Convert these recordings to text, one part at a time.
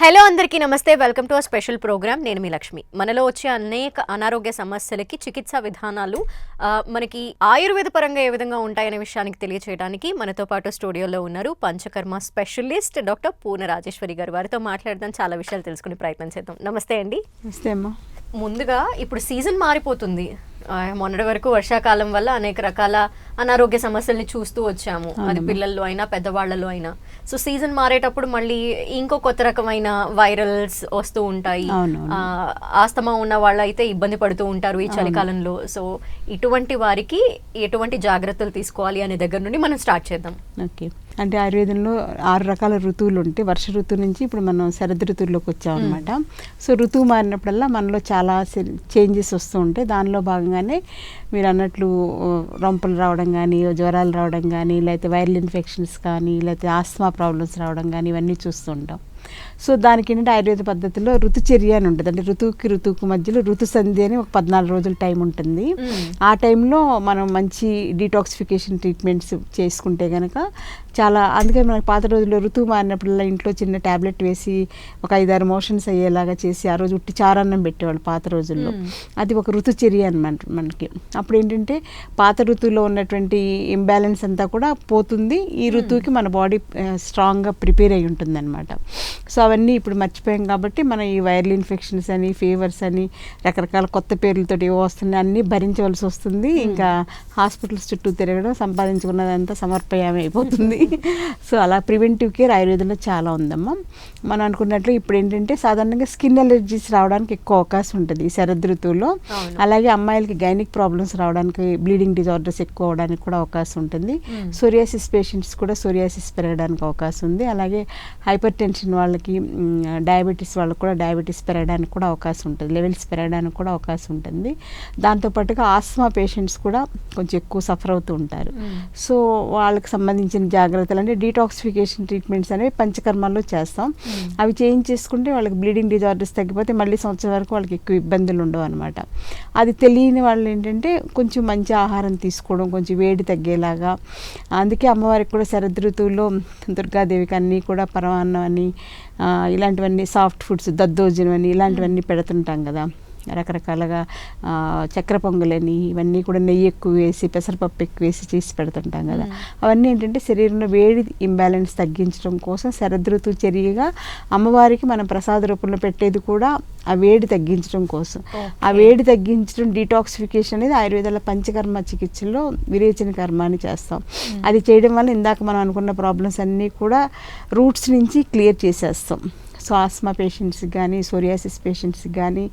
Hello అందరికీ నమస్తే. Welcome to a special program. నేను మీ లక్ష్మి. మనలో వచ్చే అనేక అనారోగ్య సమస్యలకి చికిత్సా విధానాలు మనకి ఆయుర్వేద పరంగా ఏ విధంగా ఉంటాయనే విషయానికి తెలియచేయడానికి మనతో పాటు స్టూడియోలో ఉన్నారు పంచకర్మ స్పెషలిస్ట్ డాక్టర్ పూర్ణ రాజేశ్వరి గారు. వారితో మాట్లాడదాం. చాలా విషయాలు తెలుసుకునే ప్రయత్నం చేద్దాం. నమస్తే అండి. నమస్తే అమ్మా. ముందుగా ఇప్పుడు సీజన్ మారిపోతుంది. మొన్నటి వరకు వర్షాకాలం వల్ల అనేక రకాల అనారోగ్య సమస్యల్ని చూస్తూ వచ్చాము. అది పిల్లల్లో అయినా పెద్దవాళ్ళలో అయినా. సో సీజన్ మారేటప్పుడు మళ్ళీ ఇంకో కొత్త రకమైన వైరల్స్ వస్తూ ఉంటాయి. ఆస్తమా ఉన్న వాళ్ళు అయితే ఇబ్బంది పడుతూ ఉంటారు ఈ చలికాలంలో. సో ఇటువంటి వారికి ఎటువంటి జాగ్రత్తలు తీసుకోవాలి అనే దగ్గర నుండి మనం స్టార్ట్ చేద్దాం. ఓకే. అంటే ఆయుర్వేదంలో ఆరు రకాల ఋతువులు ఉంటాయి. వర్ష ఋతువు నుంచి ఇప్పుడు మనం శరద్ ఋతువులోకి వచ్చామన్నమాట. సో ఋతువు మారినప్పుడల్లా మనలో చాలా చేంజెస్ వస్తూ ఉంటాయి. దానిలో భాగంగానే మీరు అన్నట్లు రొంపలు రావడం కానీ జ్వరాలు రావడం కానీ లేకపోతే వైరల్ ఇన్ఫెక్షన్స్ కానీ లేకపోతే ఆస్మా ప్రాబ్లమ్స్ రావడం కానీ ఇవన్నీ చూస్తూ ఉంటాం. సో దానికి ఏంటంటే ఆయుర్వేద పద్ధతిలో ఋతుచర్య అని ఉంటుంది. అంటే ఋతువుకి ఋతువుకి మధ్యలో ఋతు సంధి అని ఒక పద్నాలుగు రోజుల టైం ఉంటుంది. ఆ టైంలో మనం మంచి డీటాక్సిఫికేషన్ ట్రీట్మెంట్స్ చేసుకుంటే కనుక చాలా అందుకే మనకి పాత రోజుల్లో ఋతువు మారినప్పుడల్లా ఇంట్లో చిన్న ట్యాబ్లెట్ వేసి ఒక ఐదారు మోషన్స్ అయ్యేలాగా చేసి ఆ రోజు ఉట్టి చారన్నం పెట్టేవాళ్ళు పాత రోజుల్లో. అది ఒక ఋతుచర్య అనమాట మనకి. అప్పుడు ఏంటంటే పాత ఋతువులో ఉన్నటువంటి ఇంబ్యాలెన్స్ అంతా కూడా పోతుంది. ఈ ఋతువుకి మన బాడీ స్ట్రాంగ్గా ప్రిపేర్ అయి ఉంటుంది అనమాట సో అవన్నీ ఇప్పుడు మర్చిపోయాం కాబట్టి మనం ఈ వైరల్ ఇన్ఫెక్షన్స్ అని ఫీవర్స్ అని రకరకాల కొత్త పేర్లతో ఏవో వస్తున్నాయి అన్నీ భరించవలసి వస్తుంది. ఇంకా హాస్పిటల్స్ చుట్టూ తిరగడం సంపాదించుకున్నదంతా సమర్పయామే అయిపోతుంది సో అలా ప్రివెంటివ్ కేర్ ఆయుర్వేదంలో చాలా ఉందమ్మా. మనం అనుకున్నట్లు ఇప్పుడు ఏంటంటే సాధారణంగా స్కిన్ ఎలర్జీస్ రావడానికి ఎక్కువ అవకాశం ఉంటుంది ఈ శరద్ ఋతువులో. అలాగే అమ్మాయిలకి గైనిక్ ప్రాబ్లమ్స్ రావడానికి బ్లీడింగ్ డిజార్డర్స్ ఎక్కువ అవడానికి కూడా అవకాశం ఉంటుంది. మ్మ్. సోరియాసిస్ పేషెంట్స్ కూడా సోరియాసిస్ పెరగడానికి అవకాశం ఉంది. అలాగే హైపర్ టెన్షన్ వాళ్ళకి డయాబెటీస్ వాళ్ళకి కూడా డయాబెటీస్ పెరగడానికి కూడా అవకాశం ఉంటుంది. లెవెల్స్ పెరగడానికి కూడా అవకాశం ఉంటుంది. దాంతోపాటుగా ఆస్మా పేషెంట్స్ కూడా కొంచెం ఎక్కువ సఫర్ అవుతూ ఉంటారు. సో వాళ్ళకి సంబంధించిన జాగ్రత్తలు అంటే డీటాక్సిఫికేషన్ ట్రీట్మెంట్స్ అనేవి పంచకర్మాల్లో చేస్తాం. అవి చేయించేసుకుంటే వాళ్ళకి బ్లీడింగ్ డిజార్డర్స్ తగ్గిపోతే మళ్ళీ సంవత్సరం వరకు వాళ్ళకి ఎక్కువ ఇబ్బందులు ఉండవు అనమాట అది తెలియని వాళ్ళు ఏంటంటే కొంచెం మంచి ఆహారం తీసుకోవడం కొంచెం వేడి తగ్గేలాగా. అందుకే అమ్మవారికి కూడా శరద్ ఋతువులో దుర్గాదేవికి అన్నీ కూడా పరమాన్నం అని ఇలాంటివన్నీ సాఫ్ట్ ఫుడ్స్ దద్దోజనం అని ఇలాంటివన్నీ పెడుతుంటాం కదా. రకరకాలుగా చక్కెర పొంగలని ఇవన్నీ కూడా నెయ్యి ఎక్కువ వేసి పెసరపప్పు ఎక్కువ వేసి చేసి పెడుతుంటాం కదా. అవన్నీ ఏంటంటే శరీరంలో వేడి ఇంబ్యాలెన్స్ తగ్గించడం కోసం శరదృతు చర్యగా అమ్మవారికి మనం ప్రసాద రూపంలో పెట్టేది కూడా ఆ వేడి తగ్గించడం కోసం. ఆ. వేడి తగ్గించడం డీటాక్సిఫికేషన్ అనేది ఆయుర్వేదాల పంచకర్మ చికిత్సలో విరేచన కర్మ అని చేస్తాం అది చేయడం వల్ల ఇందాక మనం అనుకున్న ప్రాబ్లమ్స్ అన్నీ కూడా రూట్స్ నుంచి క్లియర్ చేసేస్తాం. సో ఆస్మా పేషెంట్స్కి కానీ సోరియాసిస్ పేషెంట్స్కి కానీ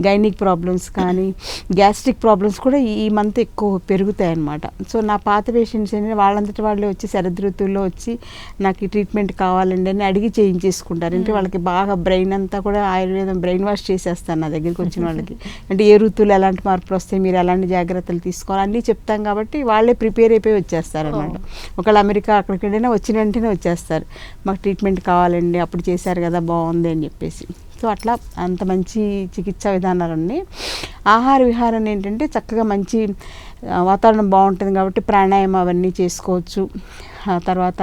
గైనిక్ ప్రాబ్లమ్స్ కానీ గ్యాస్ట్రిక్ ప్రాబ్లమ్స్ కూడా ఈ- మంత్ ఎక్కువ పెరుగుతాయి అన్నమాట సో నా పాత పేషెంట్స్ ఏంటంటే వాళ్ళంతటి వాళ్ళే వచ్చి శరద్ ఋతువులో వచ్చి నాకు ఈ ట్రీట్మెంట్ కావాలండి అని అడిగి చేయించేసుకుంటారు. అంటే వాళ్ళకి బాగా బ్రెయిన్ అంతా కూడా ఆయుర్వేదం బ్రెయిన్ వాష్ చేసేస్తాను నా దగ్గరికి వచ్చిన వాళ్ళకి. అంటే ఏ ఋతువులు ఎలాంటి మార్పులు వస్తాయి మీరు ఎలాంటి జాగ్రత్తలు తీసుకోవాలి అన్నీ చెప్తాం కాబట్టి వాళ్ళే ప్రిపేర్ అయిపోయి వచ్చేస్తారు అనమాట ఒకళ్ళు అమెరికా అక్కడికి వెళ్ళినా వచ్చిన వెంటనే వచ్చేస్తారు. మాకు ట్రీట్మెంట్ కావాలండి అప్పుడు చేశారు కదా బాగుంది అని చెప్పేసి. సో అట్లా అంత మంచి చికిత్సా విధానాలు ఉన్నాయి ఆహార విహారం ఏంటంటే చక్కగా మంచి వాతావరణం బాగుంటుంది కాబట్టి ప్రాణాయామం అవన్నీ చేసుకోవచ్చు. ఆ తర్వాత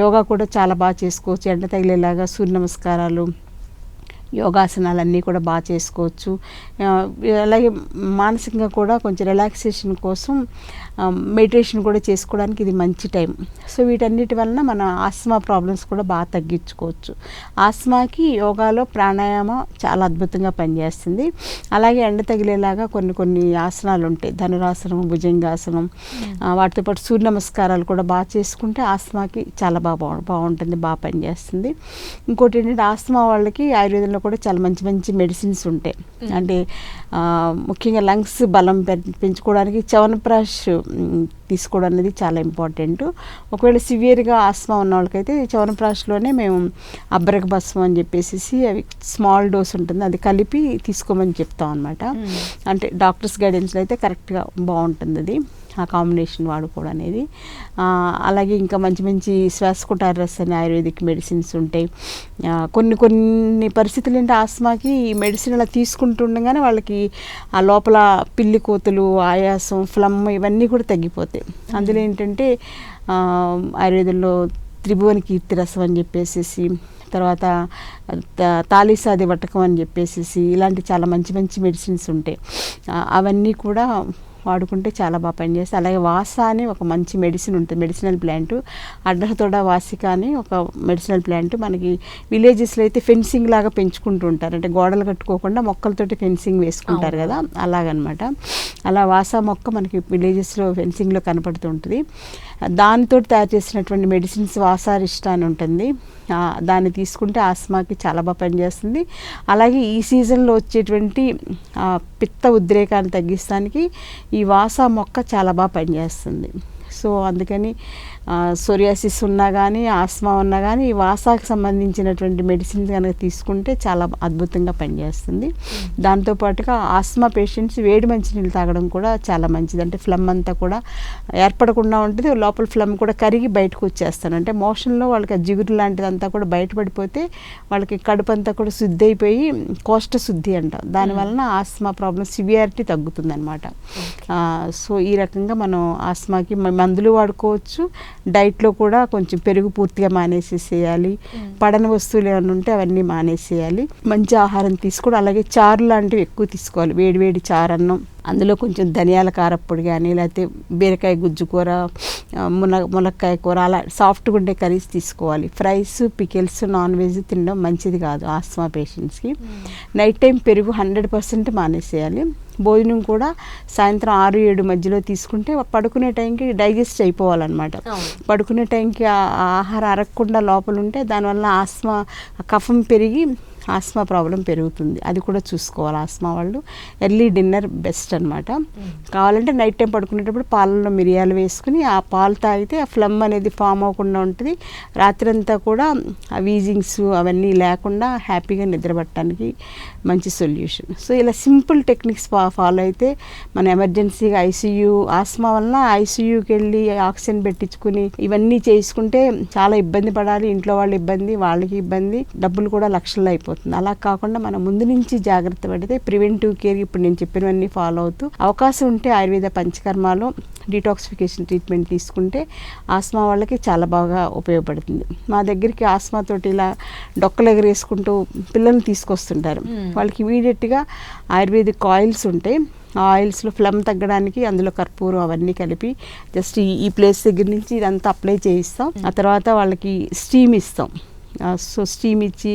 యోగా కూడా చాలా బాగా చేసుకోవచ్చు. ఎండ తగిలేలాగా సూర్య నమస్కారాలు యోగాసనాలు అన్నీ కూడా బాగా చేసుకోవచ్చు. అలాగే మానసికంగా కూడా కొంచెం రిలాక్సేషన్ కోసం మెడిటేషన్ కూడా చేసుకోవడానికి ఇది మంచి టైం. సో వీటన్నిటి వలన మన ఆస్మా ప్రాబ్లమ్స్ కూడా బాగా తగ్గించుకోవచ్చు. ఆస్మాకి యోగాలో ప్రాణాయామం చాలా అద్భుతంగా పనిచేస్తుంది. అలాగే ఎండ తగిలేలాగా కొన్ని కొన్ని ఆసనాలు ఉంటాయి. ధనురాసనం భుజంగాసనం ఆ, వాటితో పాటు సూర్య నమస్కారాలు కూడా బాగా చేసుకుంటే ఆస్మాకి చాలా బాగా బాగు- బాగుంటుంది బాగా పనిచేస్తుంది. ఇంకోటి ఏంటంటే ఆస్మా వాళ్ళకి ఆయుర్వేదంలో కూడా చాలా మంచి మంచి మెడిసిన్స్ ఉంటాయి. అంటే ఆ, ముఖ్యంగా లంగ్స్ బలం పెంచుకోవడానికి చవనప్రాష్ తీసుకోవడం అనేది చాలా ఇంపార్టెంట్. ఒకవేళ సివియర్గా ఆస్మా ఉన్న వాళ్ళకైతే చవనప్రాష్లోనే మేము అబ్రక భస్మం అని చెప్పేసి అవి స్మాల్ డోస్ ఉంటుంది అది కలిపి తీసుకోమని చెప్తాం అనమాట. అంటే డాక్టర్స్ గైడెన్స్లో అయితే కరెక్ట్గా బాగుంటుంది అది. ఆ కాంబినేషన్ వాడుకోవడం అనేది. అలాగే ఇంకా మంచి మంచి శ్వాసకుటారస్ అనే ఆయుర్వేదిక్ మెడిసిన్స్ ఉంటాయి కొన్ని కొన్ని పరిస్థితులు ఏంటంటే ఆస్మాకి ఈ మెడిసిన్ అలా తీసుకుంటుండగానే వాళ్ళకి ఆ లోపల పిల్లి కోతులు ఆయాసం ఫ్లమ్ ఇవన్నీ కూడా తగ్గిపోతాయి. అందులో ఏంటంటే ఆయుర్వేదంలో త్రిభువన కీర్తి రసం అని చెప్పేసి తర్వాత త- తాలీసాది వటకం అని చెప్పేసి ఇలాంటి చాలా మంచి మంచి మెడిసిన్స్ ఉంటాయి అవన్నీ కూడా వాడుకుంటే చాలా బాగా పనిచేస్తాయి. అలాగే వాస అని ఒక మంచి మెడిసిన్ ఉంటుంది. మెడిసినల్ ప్లాంట్ అడ్డతోడ వాసిక అని ఒక మెడిసినల్ ప్లాంట్ మనకి విలేజెస్లో అయితే ఫెన్సింగ్ లాగా పెంచుకుంటూ ఉంటారు. అంటే గోడలు కట్టుకోకుండా మొక్కలతోటి ఫెన్సింగ్ వేసుకుంటారు కదా? అలాగనమాట. అలా వాస మొక్క మనకి విలేజెస్లో ఫెన్సింగ్లో కనపడుతూ ఉంటుంది. దానితో తయారు చేసినటువంటి మెడిసిన్స్ వాసారిష్ట అని ఉంటుంది దాన్ని తీసుకుంటే ఆస్మాకి చాలా బాగా పనిచేస్తుంది. అలాగే ఈ సీజన్లో వచ్చేటువంటి పిత్త ఉద్రేకాన్ని తగ్గిస్తానికి ఈ వాస మొక్క చాలా బాగా పనిచేస్తుంది. సో అందుకని సోరియాసిస్ ఉన్నా కానీ ఆస్మా ఉన్నా కానీ ఈ వాసాకి సంబంధించినటువంటి మెడిసిన్ కనుక తీసుకుంటే చాలా అద్భుతంగా పనిచేస్తుంది. దాంతోపాటుగా ఆస్మా పేషెంట్స్ వేడి మంచినీళ్ళు తాగడం కూడా చాలా మంచిది. అంటే ఫ్లమ్ అంతా కూడా ఏర్పడకుండా ఉంటుంది. లోపల ఫ్లమ్ కూడా కరిగి బయటకు వచ్చేస్తాను. అంటే మోషన్లో వాళ్ళకి ఆ జిగురు లాంటిదంతా కూడా బయటపడిపోతే వాళ్ళకి కడుపు అంతా కూడా శుద్ధి అయిపోయి కోష్ట శుద్ధి అంట. దానివలన ఆస్మా ప్రాబ్లం సివియారిటీ తగ్గుతుంది అనమాట సో ఈ రకంగా మనం ఆస్మాకి మందులు వాడుకోవచ్చు. డైట్లో కూడా కొంచెం పెరుగు పూర్తిగా మానేసేసేయాలి. పడని వస్తువులు ఏమైనా ఉంటే అవన్నీ మానేసేయాలి. మంచి ఆహారం తీసుకోవడం అలాగే చారు లాంటివి ఎక్కువ తీసుకోవాలి. వేడి వేడి చారు అన్నం అందులో కొంచెం ధనియాల కారప్పొడి కానీ లేకపోతే బీరకాయ గుజ్జు కూర మున మునక్కాయ కూర అలా సాఫ్ట్గా ఉండే కర్రీస్ తీసుకోవాలి. ఫ్రైస్ పికిల్స్ నాన్ వెజ్ తినడం మంచిది కాదు ఆస్మా పేషెంట్స్కి. నైట్ టైం పెరుగు హండ్రెడ్ పర్సెంట్ మానేసేయాలి. భోజనం కూడా సాయంత్రం ఆరు ఏడు మధ్యలో తీసుకుంటే పడుకునే టైంకి డైజెస్ట్ అయిపోవాలన్నమాట. పడుకునే టైంకి ఆహారం అరగకుండా లోపల ఉంటే దానివల్ల ఆస్మా కఫం పెరిగి ఆస్మా ప్రాబ్లం పెరుగుతుంది. అది కూడా చూసుకోవాలి ఆస్మా వాళ్ళు. ఎర్లీ డిన్నర్ బెస్ట్ అనమాట కావాలంటే నైట్ టైం పడుకునేటప్పుడు పాలలో మిరియాలు వేసుకుని ఆ పాలు తాగితే ఆ ఫ్లమ్ అనేది ఫామ్ అవ్వకుండా ఉంటుంది. రాత్రంతా కూడా ఆ వీజింగ్స్ అవన్నీ లేకుండా హ్యాపీగా నిద్రపట్టడానికి మంచి సొల్యూషన్. సో ఇలా సింపుల్ టెక్నిక్స్ ఫాలో అయితే మన ఎమర్జెన్సీగా ఐసీయూ ఆస్మా వలన ఐసీయూకి వెళ్ళి ఆక్సిజన్ పెట్టించుకుని ఇవన్నీ చేసుకుంటే చాలా ఇబ్బంది పడాలి. ఇంట్లో వాళ్ళు ఇబ్బంది వాళ్ళకి ఇబ్బంది. డబ్బులు కూడా లక్షల్లో అయిపోతుంది అలా కాకుండా మనం ముందు నుంచి జాగ్రత్త పడితే ప్రివెంటివ్ కేర్ ఇప్పుడు నేను చెప్పినవన్నీ ఫాలో అవుతూ అవకాశం ఉంటే ఆయుర్వేద పంచకర్మలో డీటాక్సిఫికేషన్ ట్రీట్మెంట్ తీసుకుంటే ఆస్మా వాళ్ళకి చాలా బాగా ఉపయోగపడుతుంది. మా దగ్గరికి ఆస్మా తోటి ఇలా డొక్కలు ఎగరేసుకుంటూ పిల్లల్ని తీసుకొస్తుంటారు. వాళ్ళకి ఇమీడియట్గా ఆయుర్వేదిక్ ఆయిల్స్ ఉంటాయి ఆ ఆయిల్స్లో ఫ్లమ్ తగ్గడానికి అందులో కర్పూరం అవన్నీ కలిపి జస్ట్ ఈ ప్లేస్ దగ్గర నుంచి ఇదంతా అప్లై చేయిస్తాం. ఆ తర్వాత వాళ్ళకి స్టీమ్ ఇస్తాం. సో స్టీమ్ ఇచ్చి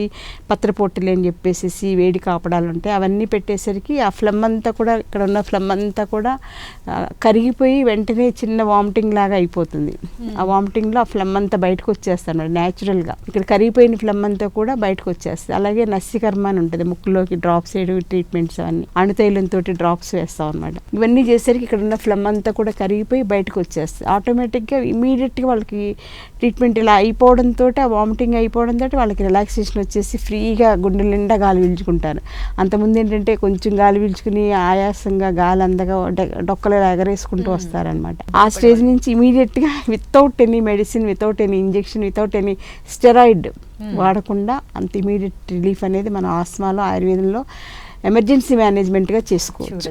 పత్రపొట్టులు అని చెప్పేసి వేడి కాపడాలు ఉంటాయి. అవన్నీ పెట్టేసరికి ఆ ఫ్లమ్ అంతా కూడా ఇక్కడ ఉన్న ఫ్లమ్ అంతా కూడా కరిగిపోయి వెంటనే చిన్న వామిటింగ్ లాగా అయిపోతుంది. ఆ వామిటింగ్లో ఆ ఫ్లమ్ అంతా బయటకు వచ్చేస్తాను న్యాచురల్గా. ఇక్కడ కరిగిపోయిన ఫ్లమ్ అంతా కూడా బయటకు వచ్చేస్తుంది అలాగే నస్సికర్మ అని ఉంటుంది ముక్కులోకి డ్రాప్స్ వేయడం ట్రీట్మెంట్స్ అవన్నీ అణుతైలంతో డ్రాప్స్ వేస్తాం అనమాట ఇవన్నీ చేసరికి ఇక్కడ ఉన్న ఫ్లమ్ అంతా కూడా కరిగిపోయి బయటకు వచ్చేస్తుంది ఆటోమేటిక్గా ఇమీడియట్గా వాళ్ళకి ట్రీట్మెంట్ ఇలా అయిపోవడంతో ఆ వామిటింగ్ అయిపోవడంతో వాళ్ళకి రిలాక్సేషన్ వచ్చేసి ఫ్రీగా గుండె నిండా గాలి పీల్చుకుంటారు. అంతకుముందు ఏంటంటే కొంచెం గాలి పీల్చుకుని ఆయాసంగా గాలి అందగా డొక్కలు ఎగరేసుకుంటూ వస్తారనమాట ఆ స్టేజ్ నుంచి ఇమీడియట్గా without any medicine without any injection without any steroid వాడకుండా అంత ఇమీడియట్ రిలీఫ్ అనేది మన ఆస్మాలో ఆయుర్వేదంలో ఎమర్జెన్సీ మేనేజ్మెంట్గా చేసుకోవచ్చు.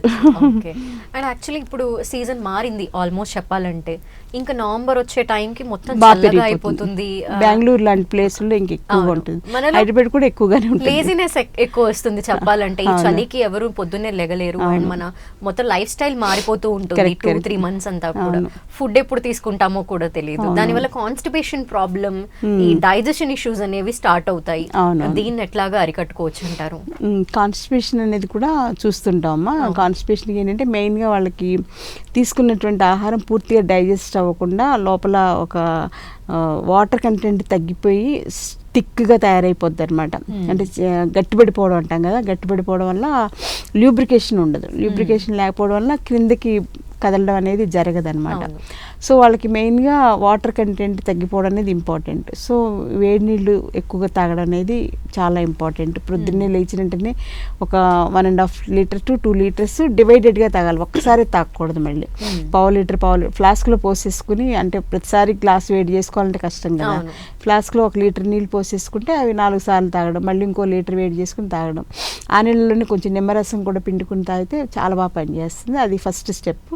ఓకే. అండ్ యాక్చువల్లీ ఇప్పుడు సీజన్ మారింది ఆల్మోస్ట్ చెప్పాలంటే. ఇంకా నవంబర్ వచ్చే టైంకి మొత్తం చల్లగా అయిపోతుంది బెంగళూరు లాంటి ప్లేసుల్లో ఇంక ఎక్కువగా. ఉంటుంది హైదరాబాద్ కూడా ఎక్కువగానే ఉంటుంది లేజినెస్ ఎక్కువ వస్తుంది చెప్పాలంటే ఈ. చలికి ఎవరు పొద్దున్నే లెగలేరు అండ్. మన మొత్తం లైఫ్ స్టైల్ మారిపోతూ ఉంటుంది టూ. త్రీ మంత్స్ అంతా కూడా. ఫుడ్ ఎప్పుడు తీసుకుంటామో కూడా తెలియదు. దానివల్ల కాన్స్టిపేషన్ ప్రాబ్లం Hmm. ఈ డైజెషన్ ఇష్యూస్ అనేవి స్టార్ట్ అవుతాయి. దీన్ని ఎట్లాగా అరికట్టుకోవచ్చు అంటారు కాన్స్టిపేషన్ అనేది కూడా చూస్తుంటామమ్మా అవును. కాన్స్టిపేషన్కి ఏంటంటే మెయిన్గా వాళ్ళకి తీసుకున్నటువంటి ఆహారం పూర్తిగా డైజెస్ట్ అవ్వకుండా లోపల ఒక వాటర్ కంటెంట్ తగ్గిపోయి థిక్గా తయారైపోద్ది అనమాట. అంటే గట్టిపడిపోవడం అంటాం కదా గట్టిపడిపోవడం వల్ల ల్యూబ్రికేషన్ ఉండదు. ల్యూబ్రికేషన్ లేకపోవడం వల్ల క్రిందకి కదలడం అనేది జరగదన్నమాట. అవును. సో వాళ్ళకి మెయిన్గా వాటర్ కంటెంట్ తగ్గిపోవడం అనేది ఇంపార్టెంట్. సో వేడి నీళ్ళు ఎక్కువగా తాగడం అనేది చాలా ఇంపార్టెంట్. ప్రొద్దున్నే లేచిన వెంటనే ఒక one and half litre to two litres డివైడెడ్గా తాగాలి. ఒక్కసారి తాగకూడదు మళ్ళీ. పావు లీటర్ పావు ఫ్లాస్క్లో పోసేసుకుని అంటే ప్రతిసారి గ్లాస్ వేడి చేసుకోవాలంటే కష్టం కదా. ఫ్లాస్క్లో ఒక లీటర్ నీళ్ళు పోసేసుకుంటే అవి నాలుగు సార్లు తాగడం మళ్ళీ ఇంకో లీటర్ వేడి చేసుకుని తాగడం. ఆ నీళ్ళలోనే కొంచెం నిమ్మరసం కూడా పిండుకుని తాగితే చాలా బాగా పనిచేస్తుంది. అది ఫస్ట్ స్టెప్.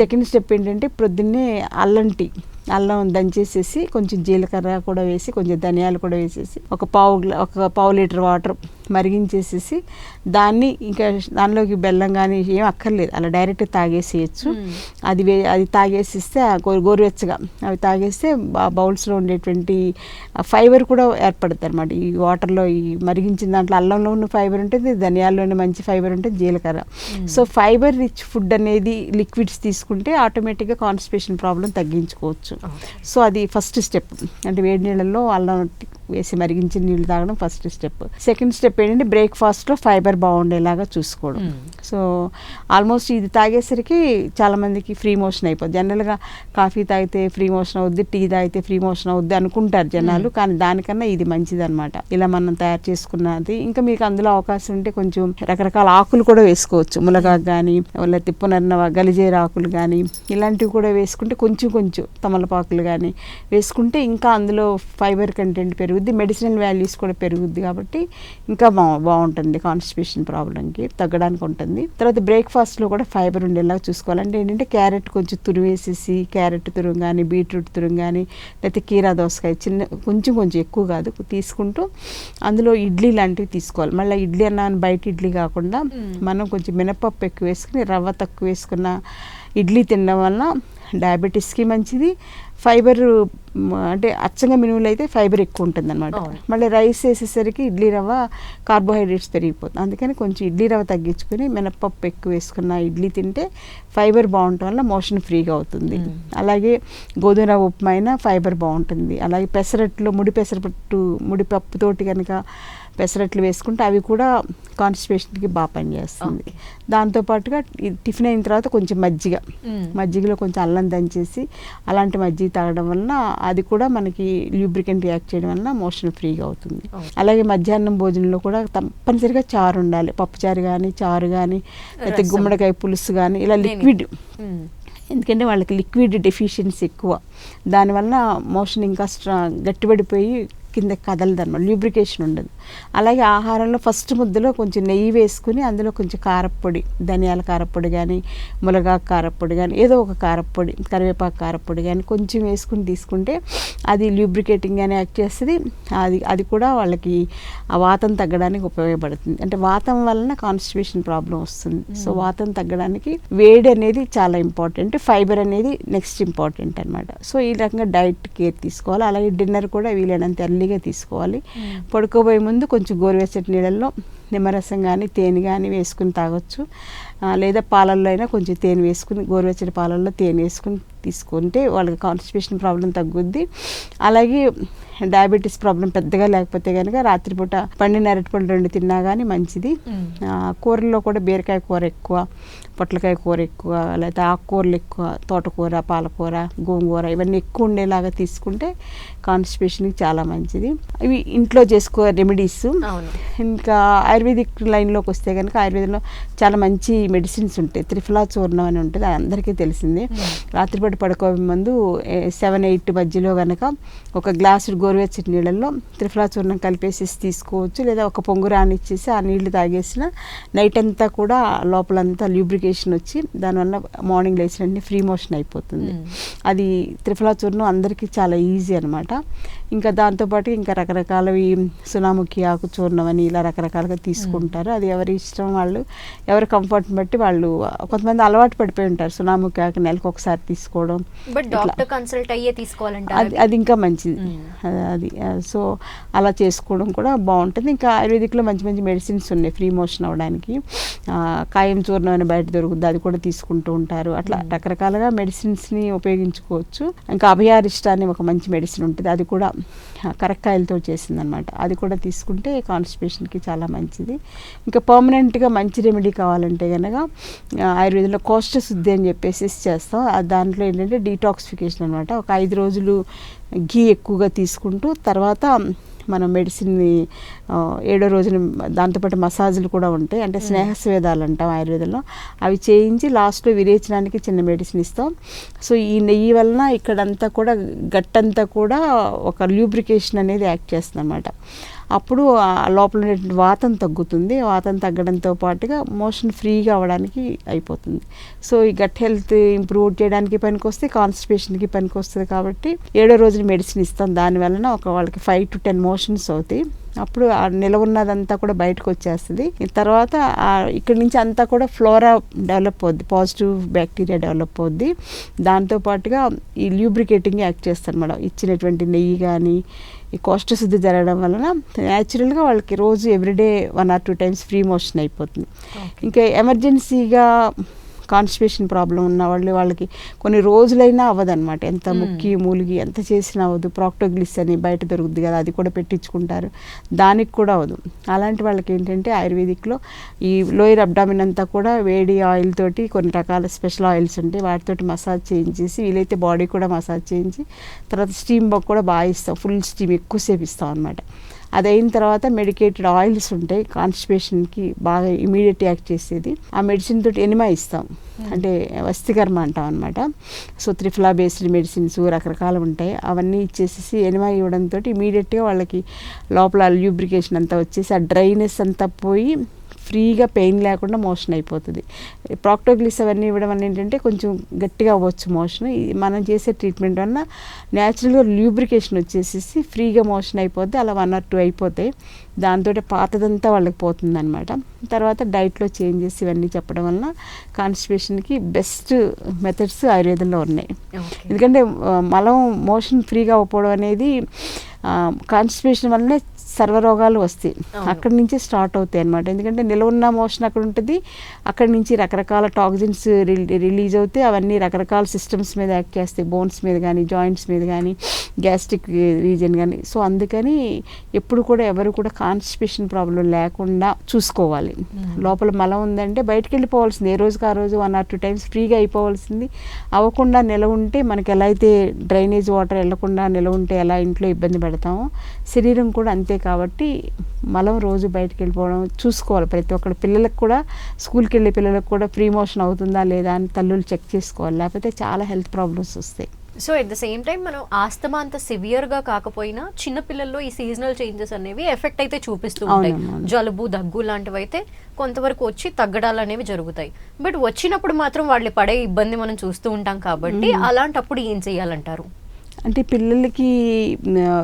సెకండ్ స్టెప్ ఏంటంటే ప్రొద్దున్నే అల్లం టీ అల్లం దంచేసేసి కొంచెం జీలకర్ర కూడా వేసి కొంచెం ధనియాలు కూడా వేసేసి ఒక పావు ఒక పావు లీటర్ వాటర్ మరిగించేసేసి దాన్ని ఇంకా దానిలోకి బెల్లం కానీ ఏం అక్కర్లేదు. అలా డైరెక్ట్ తాగేసేయచ్చు. అది వే అది తాగేసిస్తే గోరువెచ్చగా అవి తాగేస్తే బౌల్స్లో ఉండేటువంటి ఫైబర్ కూడా ఏర్పడుతుంది అనమాట ఈ వాటర్లో ఈ మరిగించిన దాంట్లో అల్లంలో ఉన్న ఫైబర్ ఉంటుంది ధనియాల్లోనే మంచి ఫైబర్ ఉంటుంది జీలకర్ర. సో ఫైబర్ రిచ్ ఫుడ్ అనేది లిక్విడ్స్ తీసుకుంటే ఆటోమేటిక్గా కాన్స్టిపేషన్ ప్రాబ్లం తగ్గించుకోవచ్చు. సో అది ఫస్ట్ స్టెప్. అంటే వేడి నీళ్ళల్లో అల్లం వేసి మరిగించిన నీళ్ళు తాగడం ఫస్ట్ స్టెప్. సెకండ్ స్టెప్ ఏంటంటే బ్రేక్ఫాస్ట్లో ఫైబర్ బాగుండేలాగా చూసుకోవడం. సో ఆల్మోస్ట్ ఇది తాగేసరికి చాలా మందికి ఫ్రీ మోషన్ అయిపోద్ది. జనరల్గా కాఫీ తాగితే ఫ్రీ మోషన్ అవుద్ది టీ తాగితే ఫ్రీ మోషన్ అవుద్ది అనుకుంటారు జనాలు కానీ దానికన్నా ఇది మంచిది అనమాట ఇలా మనం తయారు చేసుకున్నది. ఇంకా మీకు అందులో అవకాశం ఉంటే కొంచెం రకరకాల ఆకులు కూడా వేసుకోవచ్చు. ములగాకు కానీ లేకపోతే పునర్నవ గలిజేర ఆకులు కానీ ఇలాంటివి కూడా వేసుకుంటే కొంచెం కొంచెం తమలపాకులు కానీ వేసుకుంటే ఇంకా అందులో ఫైబర్ కంటెంట్ పెరుగుద్ది మెడిసినల్ వాల్యూస్ కూడా పెరుగుద్ది కాబట్టి ఇంకా బా బాగుంటుంది కాన్స్టిపేషన్ ప్రాబ్లంకి తగ్గడానికి ఉంటుంది. తర్వాత బ్రేక్ఫాస్ట్లో కూడా ఫైబర్ ఉండేలా చూసుకోవాలంటే ఏంటంటే క్యారెట్ కొంచెం తురివేసేసి క్యారెట్ తురుము కానీ బీట్రూట్ తురుము కానీ లేకపోతే కీరా దోసకాయ చిన్న కొంచెం కొంచెం ఎక్కువ కాదు తీసుకుంటూ అందులో ఇడ్లీ లాంటివి తీసుకోవాలి. మళ్ళీ ఇడ్లీ అన్నాను బయట ఇడ్లీ కాకుండా మనం కొంచెం మినపప్పు ఎక్కువ వేసుకుని రవ్వ తక్కువ వేసుకున్న ఇడ్లీ తినడం వలన డయాబెటీస్కి మంచిది. ఫైబర్ అంటే అచ్చంగా మినువులు అయితే ఫైబర్ ఎక్కువ ఉంటుంది అనమాట. మళ్ళీ రైస్ వేసేసరికి ఇడ్లీ రవ్వ కార్బోహైడ్రేట్స్ పెరిగిపోతుంది అందుకని కొంచెం ఇడ్లీ రవ్వ తగ్గించుకొని మినపప్పు ఎక్కువ వేసుకున్న ఇడ్లీ తింటే ఫైబర్ బాగుండటం వల్ల మోషన్ ఫ్రీగా అవుతుంది. అలాగే గోధుమ రవ్వ ఉప్మా అయినా ఫైబర్ బాగుంటుంది అలాగే పెసరట్లు ముడి పెసరపట్టు ముడి పప్పుతోటి కనుక పెసరట్లు వేసుకుంటే అవి కూడా కాన్స్టిపేషన్కి బాగా పనిచేస్తుంది దాంతోపాటుగా టిఫిన్ అయిన తర్వాత కొంచెం మజ్జిగ. మజ్జిగలో కొంచెం అల్లం దంచేసి అలాంటి మజ్జిగ తాగడం వలన అది కూడా మనకి ల్యూబ్రికెంట్ రియాక్ట్ చేయడం వలన మోషన్ ఫ్రీగా అవుతుంది. అలాగే మధ్యాహ్నం భోజనంలో కూడా తప్పనిసరిగా చారు ఉండాలి. పప్పుచారు కానీ చారు కానీ లేకపోతే. గుమ్మడికాయ పులుసు కానీ ఇలా లిక్విడ్ ఎందుకంటే వాళ్ళకి లిక్విడ్ డెఫిషియన్సీ ఎక్కువ. దానివల్ల మోషన్ ఇంకా స్ట్రా గట్టిపడిపోయి కింద కదలదు అనమాట ల్యూబ్రికేషన్ ఉండదు. అలాగే ఆహారంలో ఫస్ట్ ముద్దలో కొంచెం నెయ్యి వేసుకుని అందులో కొంచెం కారప్పొడి ధనియాల కారప్పొడి కానీ మునగాకు కారప్పొడి కానీ ఏదో ఒక కారప్పొడి కరివేపాకు కారప్పొడి కానీ కొంచెం వేసుకుని తీసుకుంటే అది ల్యూబ్రికేటింగ్ అని యాక్ట్ చేస్తుంది. అది అది కూడా వాళ్ళకి ఆ వాతం తగ్గడానికి ఉపయోగపడుతుంది. అంటే వాతం వలన కాన్స్టిపేషన్ ప్రాబ్లం వస్తుంది. సో వాతం తగ్గడానికి వేడి అనేది చాలా ఇంపార్టెంట్ ఫైబర్ అనేది నెక్స్ట్ ఇంపార్టెంట్ అనమాట సో ఈ రకంగా డైట్ కేర్ తీసుకోవాలి. అలాగే డిన్నర్ కూడా వీలైనంత మెల్లిగా తీసుకోవాలి. పడుకోబోయే ముందు కొంచెం గోరువెచ్చటి నీళ్ళల్లో నిమ్మరసం కానీ తేనె కానీ వేసుకుని తాగొచ్చు. లేదా పాలల్లో అయినా కొంచెం తేనె వేసుకుని గోరువెచ్చటి పాలల్లో తేనె వేసుకుని తీసుకుంటే వాళ్ళకి కాన్స్టిపేషన్ ప్రాబ్లం తగ్గుద్ది. అలాగే డయాబెటీస్ ప్రాబ్లం పెద్దగా లేకపోతే కనుక రాత్రిపూట పండిన అరటిపళ్ళు రెండు తిన్నా కానీ మంచిది. కూరల్లో కూడా బీరకాయ కూర ఎక్కువ పొట్లకాయ కూర ఎక్కువ లేకపోతే ఆకుకూరలు ఎక్కువ తోటకూర పాలకూర గోంగూర ఇవన్నీ ఎక్కువ ఉండేలాగా తీసుకుంటే కాన్స్టిపేషన్కి చాలా మంచిది. ఇవి ఇంట్లో చేసుకో రెమెడీస్. ఇంకా ఆయుర్వేదిక్ లైన్లోకి వస్తే కనుక ఆయుర్వేదంలో చాలా మంచి మెడిసిన్స్ ఉంటాయి. త్రిఫలా చూర్ణం అని ఉంటుంది అది అందరికీ తెలిసిందే. రాత్రిపూట పడుకోబోయే ముందు సెవెన్ ఎయిట్ మధ్యలో కనుక ఒక గ్లాసు గోరువెచ్చటి నీళ్ళల్లో త్రిఫలా చూర్ణం కలిపేసి తీసుకోవచ్చు లేదా ఒక పొంగు రానిచ్చేసి ఆ నీళ్ళు తాగేసిన నైట్ అంతా కూడా లోపలంతా ల్యూబ్రికేషన్ వచ్చి దానివల్ల మార్నింగ్ లేచిన ఫ్రీ మోషన్ అయిపోతుంది. అది త్రిఫలా చూర్ణం అందరికీ చాలా ఈజీ అనమాట ఇంకా దాంతోపాటు ఇంకా రకరకాలవి సునాముఖి ఆకు చూర్ణం అని ఇలా రకరకాలుగా తీసుకుంటారు. అది ఎవరి ఇష్టం వాళ్ళు ఎవరి కంఫర్ట్ని బట్టి వాళ్ళు కొంతమంది అలవాటు పడిపోయి ఉంటారు సునాముఖి ఆకు నెలకు ఒకసారి తీసుకోవడం. కన్సల్ట్ అయ్యే తీసుకోవాలంటారా అది అది ఇంకా మంచిది. మ్మ్. అది- సో అలా చేసుకోవడం కూడా బాగుంటుంది. ఇంకా ఆయుర్వేదిక్లో మంచి మంచి మెడిసిన్స్ ఉన్నాయి ఫ్రీ మోషన్ అవ్వడానికి. కాయం చూర్ణం అని బయట దొరుకుతుంది అది కూడా తీసుకుంటూ ఉంటారు. అట్లా మ్మ్. రకరకాలుగా మెడిసిన్స్ని ఉపయోగించుకోవచ్చు. ఇంకా అభయారిష్ట అని ఒక మంచి మెడిసిన్ ఉంటుంది అది కూడా కరక్కాయలతో చేసిందనమాట అది కూడా తీసుకుంటే కాన్స్టిపేషన్కి చాలా మంచిది. ఇంకా పర్మనెంట్గా మంచి రెమెడీ కావాలంటే కనుక ఆయుర్వేదంలో కోష్ట శుద్ధి అని చెప్పేసి చేస్తాం. దాంట్లో ఏంటంటే డీటాక్సిఫికేషన్ అనమాట ఒక ఐదు రోజులు ఘీ ఎక్కువగా తీసుకుంటూ తర్వాత మనం మెడిసిన్ని ఏడో రోజున దాంతోపాటు మసాజులు కూడా ఉంటాయి. అంటే స్నేహస్వేదాలు అంటాం ఆయుర్వేదంలో. అవి చేయించి లాస్ట్లో విరేచనానికి చిన్న మెడిసిన్ ఇస్తాం. సో ఈ నెయ్యి వలన ఇక్కడంతా కూడా గట్టంతా కూడా ఒక ల్యూబ్రికేషన్ అనేది యాక్ట్ చేస్తుంది అనమాట అప్పుడు లోపల ఉండేటువంటి వాతం తగ్గుతుంది. వాతం తగ్గడంతో పాటుగా మోషన్ ఫ్రీగా అవ్వడానికి అయిపోతుంది. సో ఈ గట్ హెల్త్ ఇంప్రూవ్ చేయడానికి పనికొస్తే కాన్స్టిపేషన్కి పనికి వస్తుంది కాబట్టి ఏడో రోజున మెడిసిన్ ఇస్తాం. దాని వలన ఒక వాళ్ళకి ఫైవ్ టు టెన్ మోషన్స్ అవుతాయి. అప్పుడు ఆ నిలవ ఉన్నదంతా కూడా బయటకు వచ్చేస్తుంది తర్వాత ఇక్కడి నుంచి అంతా కూడా ఫ్లోరా డెవలప్ అవుద్ది పాజిటివ్ బ్యాక్టీరియా డెవలప్ అవుద్ది. దాంతో పాటుగా ఈ ల్యూబ్రికేటింగ్ యాక్ట్ చేస్తారు మేడం. ఇచ్చినటువంటి నెయ్యి కానీ ఈ కోష్ఠశుద్ధి జరగడం వలన న్యాచురల్గా వాళ్ళకి రోజు everyday one or two times free motion అయిపోతుంది. ఇంకా ఎమర్జెన్సీగా కాన్స్టిపేషన్ ప్రాబ్లం ఉన్న వాళ్ళు వాళ్ళకి కొన్ని రోజులైనా అవ్వదన్నమాట. ఎంత ముక్కి మూలిగి ఎంత చేసినా అవ్వదు. ప్రాక్టోగ్లిస్ అని బయట దొరుకుద్ది కదా అది కూడా పెట్టించుకుంటారు. దానికి కూడా అవ్వదు. అలాంటి వాళ్ళకి ఏంటంటే ఆయుర్వేదిక్లో ఈ లోయర్ అబ్డామిన్ అంతా కూడా వేడి ఆయిల్ తోటి కొన్ని రకాల స్పెషల్ ఆయిల్స్ ఉంటాయి. వాటితోటి మసాజ్ చేయించేసి వీలైతే బాడీ కూడా మసాజ్ చేయించి తర్వాత స్టీమ్ బాక్ కూడా బాగా ఇస్తాం. ఫుల్ స్టీమ్ ఎక్కువసేపు ఇస్తాం అనమాట అది అయిన తర్వాత మెడికేటెడ్ ఆయిల్స్ ఉంటాయి కాన్స్టిపేషన్కి బాగా ఇమీడియట్ యాక్ట్ చేసేది. ఆ మెడిసిన్ తోటి ఎనిమా ఇస్తాం. అంటే వస్తికర్మ అంటాం అనమాట సో త్రిఫ్లా బేస్డ్ మెడిసిన్స్ రకరకాలు ఉంటాయి. అవన్నీ ఇచ్చేసేసి ఎనిమా ఇవ్వడంతో ఇమీడియట్గా వాళ్ళకి లోపల ల్యూబ్రికేషన్ అంతా వచ్చేసి ఆ డ్రైనెస్ అంతా పోయి ఫ్రీగా పెయిన్ లేకుండా మోషన్ అయిపోతుంది. ప్రాక్టోగ్లిస్ అవన్నీ ఇవ్వడం వల్ల ఏంటంటే కొంచెం గట్టిగా అవ్వచ్చు మోషన్. మనం చేసే ట్రీట్మెంట్ వల్ల న్యాచురల్గా ల్యూబ్రికేషన్ వచ్చేసేసి ఫ్రీగా మోషన్ అయిపోద్ది. అలా వన్ ఆర్ టూ అయిపోతాయి. దాంతో పాతదంతా వాళ్ళకి పోతుంది అనమాట తర్వాత డైట్లో చేంజెస్ ఇవన్నీ చెప్పడం వలన కాన్స్టిపేషన్కి బెస్ట్ మెథడ్స్ ఆయుర్వేదంలో ఉన్నాయి. ఎందుకంటే మలం మోషన్ ఫ్రీగా అవ్వకపోవడం అనేది కాన్స్టిపేషన్ వల్లనే సర్వరోగాలు వస్తాయి. అక్కడి నుంచి స్టార్ట్ అవుతాయి అనమాట ఎందుకంటే నిలవ ఉన్న మోషన్ అక్కడ ఉంటుంది. అక్కడి నుంచి రకరకాల టాక్సిన్స్ రిలీజ్ అవుతాయి. అవన్నీ రకరకాల సిస్టమ్స్ మీద యాక్ట్ చేస్తాయి. బోన్స్ మీద కానీ జాయింట్స్ మీద కానీ గ్యాస్ట్రిక్ రీజన్ కానీ సో అందుకని ఎప్పుడు కూడా ఎవరు కూడా కాన్స్టిపేషన్ ప్రాబ్లం లేకుండా చూసుకోవాలి. లోపల మలం ఉందంటే బయటికి వెళ్ళిపోవాల్సింది. ఏ రోజుకి ఆ రోజు వన్ ఆర్ టూ టైమ్స్ ఫ్రీగా అయిపోవాల్సింది. అవ్వకుండా నిలవ ఉంటే మనకి ఎలా అయితే డ్రైనేజ్ వాటర్ వెళ్ళకుండా నిలవ ఉంటే ఎలా ఇంట్లో ఇబ్బంది పెడతామో శరీరం కూడా అంతే కాబట్టి మలం రోజు బయటికి వెళ్ళిపోవడం చూసుకోవాలి ప్రతి ఒక్కరు. పిల్లలకు కూడా స్కూల్కి వెళ్ళే పిల్లలకు కూడా ఫ్రీ మోషన్ అవుతుందా లేదా అని తల్లులు చెక్ చేసుకోవాలి. లేకపోతే చాలా హెల్త్ ప్రాబ్లమ్స్ వస్తాయి. So at the same time మనం ఆస్తమా అంత సివియర్గా కాకపోయినా చిన్న పిల్లల్లో ఈ సీజనల్ చేంజెస్ అనేవి ఎఫెక్ట్ అయితే చూపిస్తూ ఉంటాయి. జలుబు దగ్గు లాంటివి అయితే కొంతవరకు వచ్చి తగ్గడాలు అనేవి జరుగుతాయి. బట్ వచ్చినప్పుడు మాత్రం వాళ్ళు పడే ఇబ్బంది మనం చూస్తూ ఉంటాం కాబట్టి అలాంటప్పుడు ఏం చేయాలంటారు? అంటే పిల్లలకి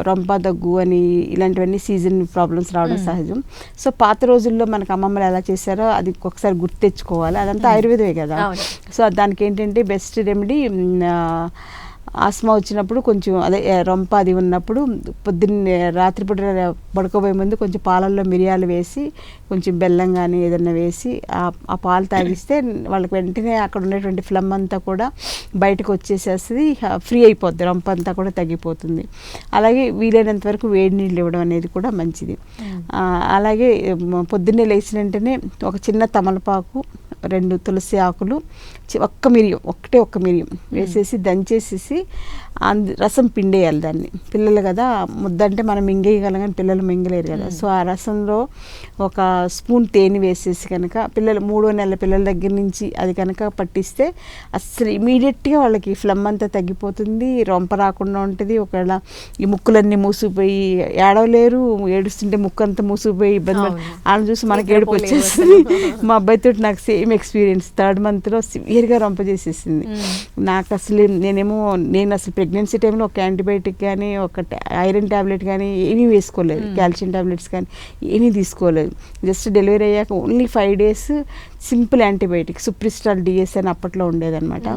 రొంప దగ్గు అని ఇలాంటివన్నీ సీజన్ ప్రాబ్లమ్స్ రావడం సహజం. సో పాత రోజుల్లో మనకు అమ్మమ్మలు ఎలా చేశారో అది ఒకసారి గుర్తు తెచ్చుకోవాలి అదంతా ఆయుర్వేదమే కదా. సో దానికి ఏంటంటే బెస్ట్ రెమెడీ ఆస్మా వచ్చినప్పుడు కొంచెం అదే రొంప అది ఉన్నప్పుడు పొద్దున్నే రాత్రిపూట పడుకోబోయే ముందు కొంచెం పాలల్లో మిరియాలు వేసి కొంచెం బెల్లం కానీ ఏదన్నా వేసి ఆ పాలు తాగిస్తే వాళ్ళకి వెంటనే అక్కడ ఉండేటువంటి ఫ్లమ్ అంతా కూడా బయటకు వచ్చేసేస్తుంది ఫ్రీ అయిపోద్ది రొంప అంతా కూడా తగ్గిపోతుంది. అలాగే వీలైనంత వరకు వేడి నీళ్ళు ఇవ్వడం అనేది కూడా మంచిది. అలాగే పొద్దున్నే లేచిన వెంటనే ఒక చిన్న తమలపాకు రెండు తులసి ఆకులు ఒక్క మిరియం ఒక్కటే ఒక్క మిరియం వేసేసి దంచేసేసి అంద రసం పిండేయాలి దాన్ని. పిల్లలు కదా ముద్ద అంటే మనం మింగేయగలం కానీ పిల్లలు మింగలేరు కదా. సో ఆ రసంలో ఒక స్పూన్ తేనె వేసేసి కనుక పిల్లలు మూడో నెలల పిల్లల దగ్గర నుంచి అది కనుక పట్టిస్తే అస్సలు ఇమీడియట్గా వాళ్ళకి ఫ్లమ్ అంతా తగ్గిపోతుంది. రొంప రాకుండా ఉంటుంది. ఒకవేళ ఈ ముక్కులన్నీ మూసిపోయి ఏడవలేరు ఏడుస్తుంటే ముక్కు అంతా మూసిపోయి ఇబ్బంది. వాళ్ళని చూసి మనకి ఏడుపు వచ్చేస్తుంది. మా అబ్బాయితో నాకు సేమ్ ఎక్స్పీరియన్స్. థర్డ్ మంత్లో సివియర్గా రొంప చేసేసింది నాకు అసలు నేనేమో నేను అసలు ప్రెగ్నెన్సీ టైంలో ఒక యాంటీబయాటిక్ కానీ ఒక ఐరన్ ట్యాబ్లెట్ కానీ ఏమీ వేసుకోలేదు. కాల్షియం ట్యాబ్లెట్స్ కానీ ఏమీ తీసుకోలేదు. జస్ట్ డెలివరీ అయ్యాక only five days simple antibiotic సుప్రిస్టాల్ DS అని అప్పట్లో ఉండేదన్నమాట.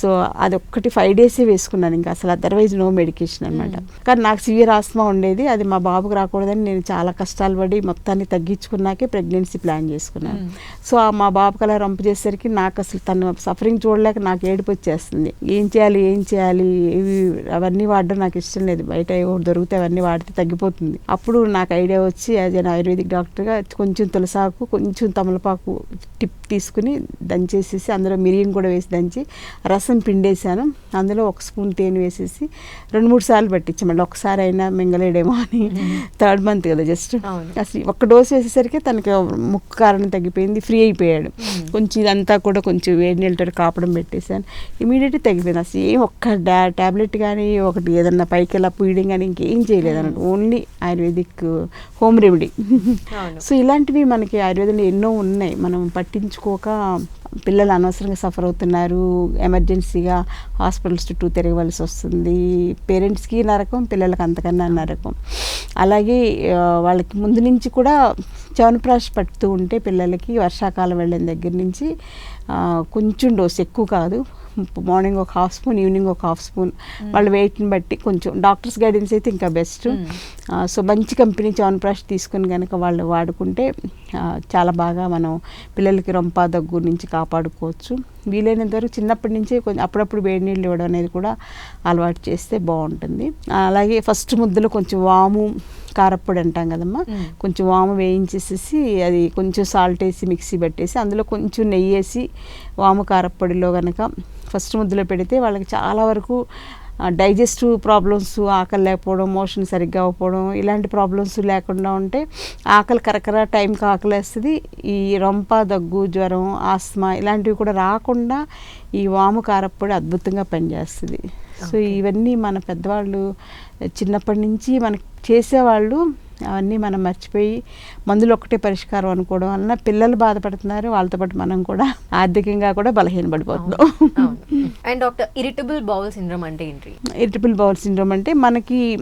సో అది ఒక్కటి ఫైవ్ డేసే వేసుకున్నాను ఇంకా. అసలు అదర్వైజ్ నో మెడికేషన్ అనమాట కానీ నాకు సివియర్ ఆస్మా ఉండేది. అది మా బాబుకు రాకూడదని నేను చాలా కష్టాలు పడి మొత్తాన్ని తగ్గించుకున్నాకే ప్రెగ్నెన్సీ ప్లాన్ చేసుకున్నాను. సో ఆ మా బాబుకి అలా రంపు చేసేసరికి నాకు అసలు తను సఫరింగ్ చూడలేక నాకు ఏడుపు వచ్చేస్తుంది. ఏం చేయాలి ఏం చేయాలి ఇవి అవన్నీ వాడడం నాకు ఇష్టం లేదు. బయట ఏవో దొరికితే అవన్నీ వాడితే తగ్గిపోతుంది. అప్పుడు నాకు ఐడియా వచ్చి యాజ్ అన్ ఆయుర్వేదిక్ డాక్టర్గా కొంచెం తులసాకు కొంచెం తమలపాకు టిప్ తీసుకుని దంచేసేసి అందులో మిరియం కూడా వేసి దంచి రసం పిండేశాను. అందులో ఒక స్పూన్ తేనె వేసేసి రెండు మూడు సార్లు పట్టించాం మళ్ళీ ఒకసారి అయినా మింగలేడేమో అని థర్డ్ మంత్ కదా జస్ట్. అసలు ఒక్క డోస్ వేసేసరికి తనకి ముక్కు కారణం తగ్గిపోయింది ఫ్రీ అయిపోయాడు. కొంచెం ఇదంతా కూడా కొంచెం వేడి నీళ్ళతో కాపడం పెట్టేశాను. ఇమీడియట్గా తగ్గిపోయింది. అసలు ఏం ఒక్క డా టాబ్లెట్ కానీ ఒకటి ఏదన్నా పైకి వెళ్ళా పూయడం కానీ ఇంకేం చేయలేదు అన్నట్టు only Ayurvedic home remedy. So ఇలాంటివి మనకి ఆయుర్వేదంలో ఎన్నో ఉన్నాయి. మనం పట్టించుకోక పిల్లలు అనవసరంగా సఫర్ అవుతున్నారు. ఎమర్జెన్సీగా హాస్పిటల్స్ చుట్టూ తిరగవలసి వస్తుంది. పేరెంట్స్కి నరకం పిల్లలకి అంతకన్నా నరకం. అలాగే వాళ్ళకి ముందు నుంచి కూడా చవనప్రాష్ పడుతూ ఉంటే పిల్లలకి వర్షాకాలం వెళ్ళిన దగ్గర నుంచి కొంచెం డోస్ ఎక్కువ కాదు. మార్నింగ్ ఒక హాఫ్ స్పూన్ ఈవినింగ్ ఒక హాఫ్ స్పూన్. వాళ్ళ వెయిట్ని బట్టి కొంచెం డాక్టర్స్ గైడెన్స్ అయితే ఇంకా బెస్ట్. సో మంచి కంపెనీ చవనప్రాష్ తీసుకుని కనుక వాళ్ళు వాడుకుంటే చాలా బాగా మనం పిల్లలకి రొంప దగ్గు నుంచి కాపాడుకోవచ్చు. వీలైనంత వరకు చిన్నప్పటి నుంచే కొంచెం అప్పుడప్పుడు వేడి నీళ్ళు ఇవ్వడం అనేది కూడా అలవాటు చేస్తే బాగుంటుంది అలాగే ఫస్ట్ ముద్దలో కొంచెం వాము కారప్పొడి అంటాం కదమ్మా మ్మ్. కొంచెం కొంచెం వాము వేయించేసేసి అది కొంచెం సాల్ట్ వేసి మిక్సీ పెట్టేసి అందులో కొంచెం నెయ్యి వేసి వాము కారప్పొడిలో కనుక ఫస్ట్ ముద్దలో పెడితే వాళ్ళకి చాలా వరకు డైజెస్టివ్ ప్రాబ్లమ్స్ ఆకలి లేకపోవడం మోషన్ సరిగ్గా అవ్వకపోవడం ఇలాంటి ప్రాబ్లమ్స్ లేకుండా ఉంటే ఆకలి కరకర టైంకి ఆకలి వేస్తుంది ఈ రొంప దగ్గు జ్వరం ఆస్మా ఇలాంటివి కూడా రాకుండా ఈ వాము కారప్పొడి అద్భుతంగా పనిచేస్తుంది సో. ఇవన్నీ మన పెద్దవాళ్ళు చిన్నప్పటి నుంచి మనకి చేసేవాళ్ళు అవన్నీ మనం మర్చిపోయి మందులు ఒక్కటే పరిష్కారం అనుకోవడం వలన పిల్లలు బాధపడుతున్నారు వాళ్ళతో పాటు మనం కూడా ఆర్థికంగా కూడా బలహీనపడిపోతున్నాం and doctor irritable bowel syndrome అంటే ఏంటి ఇరిటబుల్ బౌల్ సిండ్రోమ్ అంటే మనకి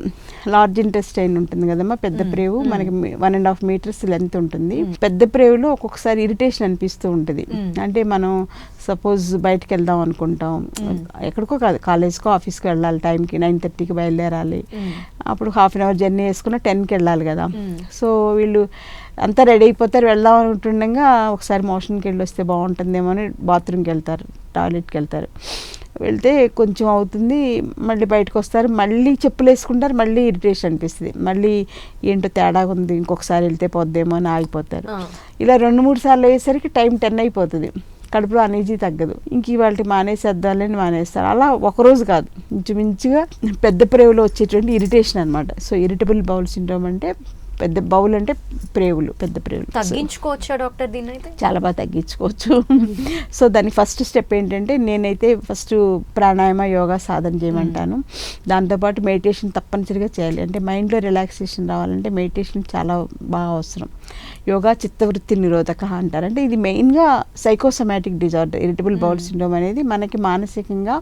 లార్జ్ ఇంటెస్టైన్ ఉంటుంది కదమ్మా పెద్ద. ప్రేవు. మనకి one and half metres length ఉంటుంది. పెద్ద ప్రేవులో ఒక్కొక్కసారి ఇరిటేషన్ అనిపిస్తూ ఉంటుంది. అంటే మనం సపోజ్ బయటకు వెళ్దాం అనుకుంటాం. ఎక్కడికో కాదు కాలేజ్కో ఆఫీస్కి వెళ్ళాలి టైంకి నైన్ థర్టీకి బయలుదేరాలి. అప్పుడు హాఫ్ అన్ అవర్ జర్నీ వేసుకున్న టెన్కి వెళ్ళాలి కదా. సో వీళ్ళు అంతా రెడీ అయిపోతారు వెళ్దాం అనుకుంటుండగా ఒకసారి మోషన్కి వెళ్ళి వస్తే బాగుంటుందేమో అని బాత్రూమ్కి వెళ్తారు టాయిలెట్కి వెళ్తారు వెళ్తే కొంచెం అవుతుంది మళ్ళీ బయటకు వస్తారు మళ్ళీ చెప్పులు వేసుకుంటారు మళ్ళీ ఇరిటేషన్ అనిపిస్తుంది మళ్ళీ ఏంటో తేడా ఉంది ఇంకొకసారి వెళ్తే పోద్దేమో అని ఆగిపోతారు. ఇలా రెండు మూడు సార్లు అయ్యేసరికి టైం టెన్ అయిపోతుంది కడుపులో అనేజీ తగ్గదు. ఇంక ఇవాళ మానేసేద్దాలని మానేస్తారు. అలా ఒకరోజు కాదు. ఇంచుమించుగా పెద్ద ప్రేవులో వచ్చేటువంటి ఇరిటేషన్ అనమాట సో ఇరిటబుల్ బౌల్ సిండ్రోమ్ అంటే పెద్ద బౌల్ అంటే ప్రేవులు పెద్ద ప్రేవులు. తగ్గించుకోవచ్చా డాక్టర్ దీన్ని అయితే చాలా బాగా తగ్గించుకోవచ్చు. సో దాని ఫస్ట్ స్టెప్ ఏంటంటే నేనైతే ఫస్ట్ ప్రాణాయామ యోగా సాధన చేయమంటాను. దాంతోపాటు మెడిటేషన్ తప్పనిసరిగా చేయాలి. అంటే మైండ్లో రిలాక్సేషన్ రావాలంటే మెడిటేషన్ చాలా బాగా అవసరం. యోగా చిత్తవృత్తి నిరోధక అంటారు. అంటే ఇది మెయిన్గా psychosomatic disorder irritable bowel syndrome అనేది మనకి మానసికంగా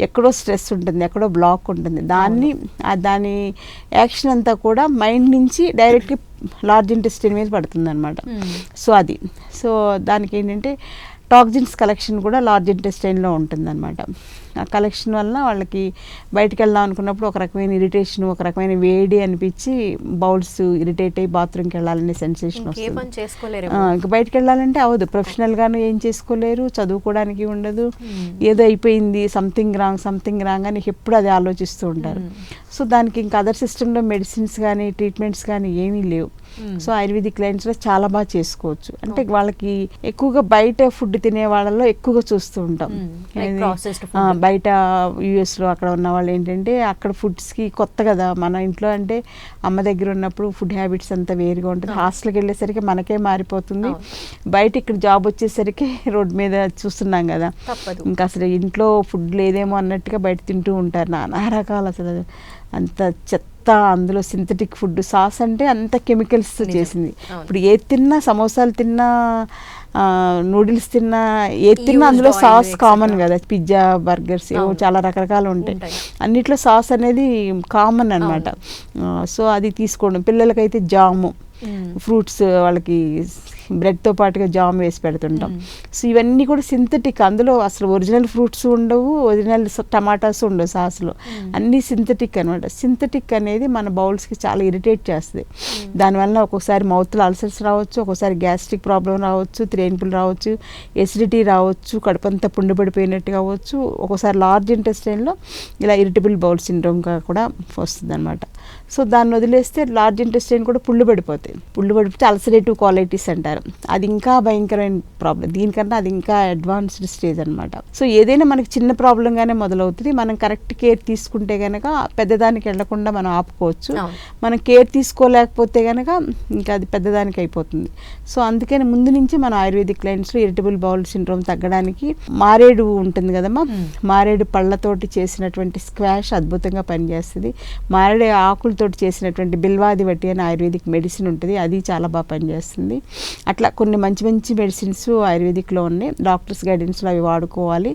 ఎక్కడో స్ట్రెస్ ఉంటుంది ఎక్కడో బ్లాక్ ఉంటుంది. దాన్ని దాని యాక్షన్ అంతా కూడా మైండ్ నుంచి డైరెక్ట్గా లార్జ్ ఇంటెస్టిన్ మీద పడుతుంది అనమాట. సో అది. సో దానికి ఏంటంటే టాక్జిన్స్ కలెక్షన్ కూడా లార్జ్ ఇంటెస్టైన్లో ఉంటుందన్నమాట ఆ కలెక్షన్ వలన వాళ్ళకి బయటికి వెళ్దాం అనుకున్నప్పుడు ఒక రకమైన ఇరిటేషన్ ఒక రకమైన వేడి అనిపించి బౌల్స్ ఇరిటేట్ అయ్యి బాత్రూమ్కి వెళ్ళాలనే సెన్సేషన్ వస్తుంది ఇంకా బయటికి వెళ్ళాలంటే అవదు ప్రొఫెషనల్గాను ఏం చేసుకోలేరు చదువుకోవడానికి ఉండదు మ్మ్. ఏదో అయిపోయింది సంథింగ్ రాంగ్ సంథింగ్ రాంగ్ అని ఎప్పుడు అది ఆలోచిస్తూ ఉంటారు మ్మ్. సో దానికి ఇంకా అదర్ సిస్టంలో మెడిసిన్స్ కానీ ట్రీట్మెంట్స్ కానీ ఏమీ లేవు. సో ఆయుర్వేదిక్ లైన్స్లో చాలా బాగా చేసుకోవచ్చు. అంటే వాళ్ళకి ఎక్కువగా బయట ఫుడ్ తినే వాళ్ళలో ఎక్కువగా చూస్తూ ఉంటాం. ఆ, బయట యూఎస్లో అక్కడ ఉన్న వాళ్ళు ఏంటంటే అక్కడ ఫుడ్స్కి కొత్త కదా మన ఇంట్లో అంటే అమ్మ దగ్గర ఉన్నప్పుడు ఫుడ్ హ్యాబిట్స్ అంతా వేరుగా ఉంటుంది. హాస్టల్కి వెళ్ళేసరికి మనకే మారిపోతుంది. బయట ఇక్కడ జాబ్ వచ్చేసరికి రోడ్ మీద చూస్తున్నాం కదా. ఇంకా అసలు ఇంట్లో ఫుడ్ లేదేమో అన్నట్టుగా బయట తింటూ ఉంటారు. నానా రకాలు అసలు. అంత చెత్త అందులో సింథటిక్ ఫుడ్ సాస్ అంటే అంత కెమికల్స్. చేసింది. ఇప్పుడు ఏది తిన్నా సమోసాలు తిన్నా నూడిల్స్ తిన్నా ఏది తిన్నా అందులో సాస్. కామన్ కదా పిజ్జా బర్గర్స్ ఏవో. చాలా రకరకాలు ఉంటాయి. అన్నిట్లో సాస్ అనేది కామన్ అనమాట సో అది తీసుకోవడం పిల్లలకైతే జాము. ఫ్రూట్స్ వాళ్ళకి బ్రెడ్తో పాటుగా జామ్ వేసి పెడుతుంటాం. సో ఇవన్నీ కూడా సింథటిక్. అందులో అసలు ఒరిజినల్ ఫ్రూట్స్ ఉండవు ఒరిజినల్ టమాటాస్ ఉండవు సాస్లో. అన్నీ సింథటిక్ అనమాట సింథటిక్ అనేది మన బౌల్స్కి చాలా ఇరిటేట్ చేస్తుంది. దానివల్ల ఒక్కొక్కసారి మౌత్లో అల్సర్స్ రావచ్చు ఒక్కొక్కసారి గ్యాస్ట్రిక్ ప్రాబ్లం రావచ్చు త్రేన్పులు రావచ్చు ఎసిడిటీ రావచ్చు కడుపంతా పుండుపడిపోయినట్టు కావచ్చు. ఒక్కోసారి లార్జ్ ఇంటెస్టైన్లో ఇలా ఇరిటబుల్ బౌల్ సిండ్రోమ్గా కూడా వస్తుంది అనమాట సో దాన్ని వదిలేస్తే లార్జ్ ఇంటెస్టైన్ కూడా పుళ్ళు పడిపోతాయి. పుళ్ళు పడిపోతే అల్సరేటివ్ క్వాలిటీస్ అంటారు. అది ఇంకా భయంకరమైన ప్రాబ్లం. దీనికన్నా అది ఇంకా అడ్వాన్స్డ్ స్టేజ్ అనమాట సో ఏదైనా మనకి చిన్న ప్రాబ్లంగానే మొదలవుతుంది. మనం కరెక్ట్ కేర్ తీసుకుంటే కనుక పెద్దదానికి వెళ్ళకుండా మనం ఆపుకోవచ్చు. మనం కేర్ తీసుకోలేకపోతే కనుక ఇంకా అది పెద్దదానికి అయిపోతుంది. సో అందుకని ముందు నుంచి మనం ఆయుర్వేద ఆయుర్వేదిక్ లైన్స్లో ఇరిటబుల్ బౌల్ సిండ్రోమ్ తగ్గడానికి మారేడు ఉంటుంది కదమ్మా. మారేడు పళ్ళతోటి చేసినటువంటి స్క్వాష్ అద్భుతంగా పనిచేస్తుంది. మారేడు ఆకులతోటి చేసినటువంటి బిల్వాది వట్టి అని ఆయుర్వేదిక్ మెడిసిన్ ఉంటుంది. అది చాలా బాగా పనిచేస్తుంది. అట్లా కొన్ని మంచి మంచి మెడిసిన్స్ ఆయుర్వేదిక్లో ఉన్నాయి. డాక్టర్స్ గైడెన్స్లో అవి వాడుకోవాలి.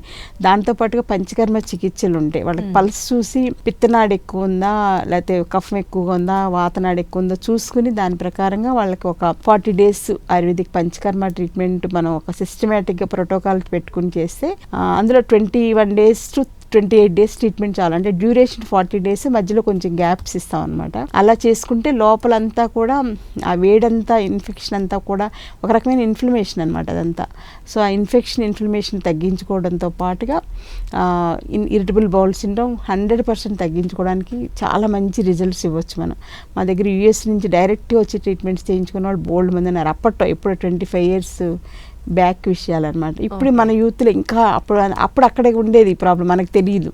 దాంతోపాటుగా పంచకర్మ చికిత్సలు ఉంటాయి. వాళ్ళకి పల్స్ చూసి పిత్తనాడు ఎక్కువ ఉందా లేకపోతే కఫం ఎక్కువగా ఉందా వాతనాడు ఎక్కువ ఉందా చూసుకుని దాని ప్రకారంగా వాళ్ళకి ఒక forty days Ayurvedic panchakarma treatment మనం ఒక సిస్టమేటిక్గా ప్రోటోకాల్ పెట్టుకుని చేస్తే అందులో twenty one days to twenty eight days treatment చాలా. అంటే డ్యూరేషన్ ఫార్టీ డేస్ మధ్యలో కొంచెం గ్యాప్స్ ఇస్తాం అనమాట అలా చేసుకుంటే లోపలంతా కూడా ఆ వేడంతా ఇన్ఫెక్షన్ అంతా కూడా ఒక రకమైన ఇన్ఫ్లమేషన్ అనమాట అదంతా. సో ఆ ఇన్ఫెక్షన్ ఇన్ఫ్లమేషన్ తగ్గించుకోవడంతో పాటుగా irritable bowel syndrome hundred percent తగ్గించుకోవడానికి చాలా మంచి రిజల్ట్స్ ఇవ్వచ్చు మనం. మా దగ్గర యూఎస్ నుంచి డైరెక్ట్గా వచ్చి ట్రీట్మెంట్స్ చేయించుకున్న వాళ్ళు బోల్డ్ మంది ఉన్నారు. అప్పట్లో ఎప్పుడో ట్వంటీ ఫైవ్ ఇయర్స్ బ్యాక్ విషయాలన్నమాట. ఇప్పుడు మన యూత్లో ఇంకా అప్పుడు అప్పుడు అక్కడే ఉండేది ఈ ప్రాబ్లం మనకు తెలియదు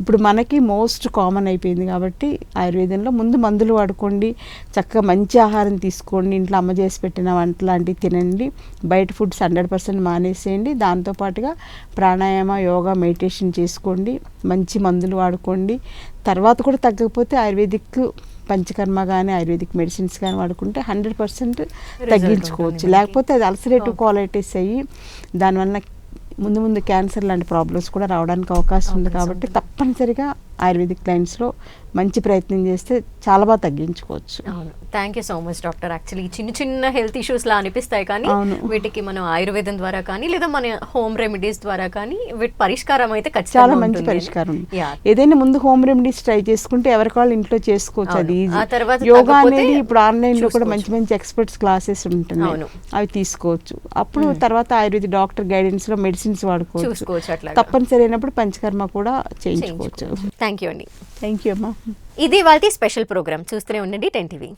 ఇప్పుడు మనకి మోస్ట్ కామన్ అయిపోయింది కాబట్టి ఆయుర్వేదంలో ముందు మందులు వాడుకోండి చక్కగా మంచి ఆహారం తీసుకోండి ఇంట్లో అమ్మ చేసి పెట్టిన వంట లాంటివి తినండి బయట ఫుడ్స్ హండ్రెడ్ పర్సెంట్ మానేసేయండి దాంతోపాటుగా ప్రాణాయామ యోగా మెడిటేషన్ చేసుకోండి మంచి మందులు వాడుకోండి. తర్వాత కూడా తగ్గకపోతే ఆయుర్వేదిక్ పంచకర్మ కానీ ఆయుర్వేదిక్ మెడిసిన్స్ కానీ వాడుకుంటే హండ్రెడ్ పర్సెంట్ తగ్గించుకోవచ్చు లేకపోతే అది అల్సరేటివ్. క్వాలిటీస్ అయ్యి దానివల్ల ముందు ముందు క్యాన్సర్ లాంటి ప్రాబ్లమ్స్ కూడా రావడానికి అవకాశం ఉంది కాబట్టి. తప్పనిసరిగా ఆయుర్వేదిక్ లైన్స్లో మంచి ప్రయత్నం చేస్తే చాలా బాగా తగ్గించుకోవచ్చు. అవును. Thank you so much doctor actually చిన్న చిన్న హెల్త్ ఇష్యూస్ లా అనిపిస్తాయి కానీ. వీటికి మనం ఆయుర్వేదం ద్వారా కానీ లేదా మన హోమ్ రెమెడీస్ ద్వారా కానీ వీటి పరిష్కారం అయితే చాలా మంచి. పరిష్కారం. ఏదైనా ముందు హోమ్ రెమెడీస్ ట్రై చేసుకుంటే ఎవరికి వాళ్ళు ఇంట్లో చేసుకోవచ్చు. అది ఆ తర్వాత యోగా అనేది ఇప్పుడు ఆన్లైన్లో కూడా. మంచి మంచి ఎక్స్పర్ట్స్ క్లాసెస్ ఉంటున్నాయి. అవి తీసుకోవచ్చు. అప్పుడు తర్వాత ఆయుర్వేదిక్ డాక్టర్ గైడెన్స్లో మెడిసిన్స్ వాడుకోవచ్చు. తప్పనిసరి అయినప్పుడు పంచకర్మ కూడా చేయించుకోవచ్చు. థ్యాంక్ యూ అండి. థ్యాంక్ యూ అమ్మా. ఇది వాళ్ళ స్పెషల్ ప్రోగ్రామ్. చూస్తూనే ఉండండి టెన్ టీవీ.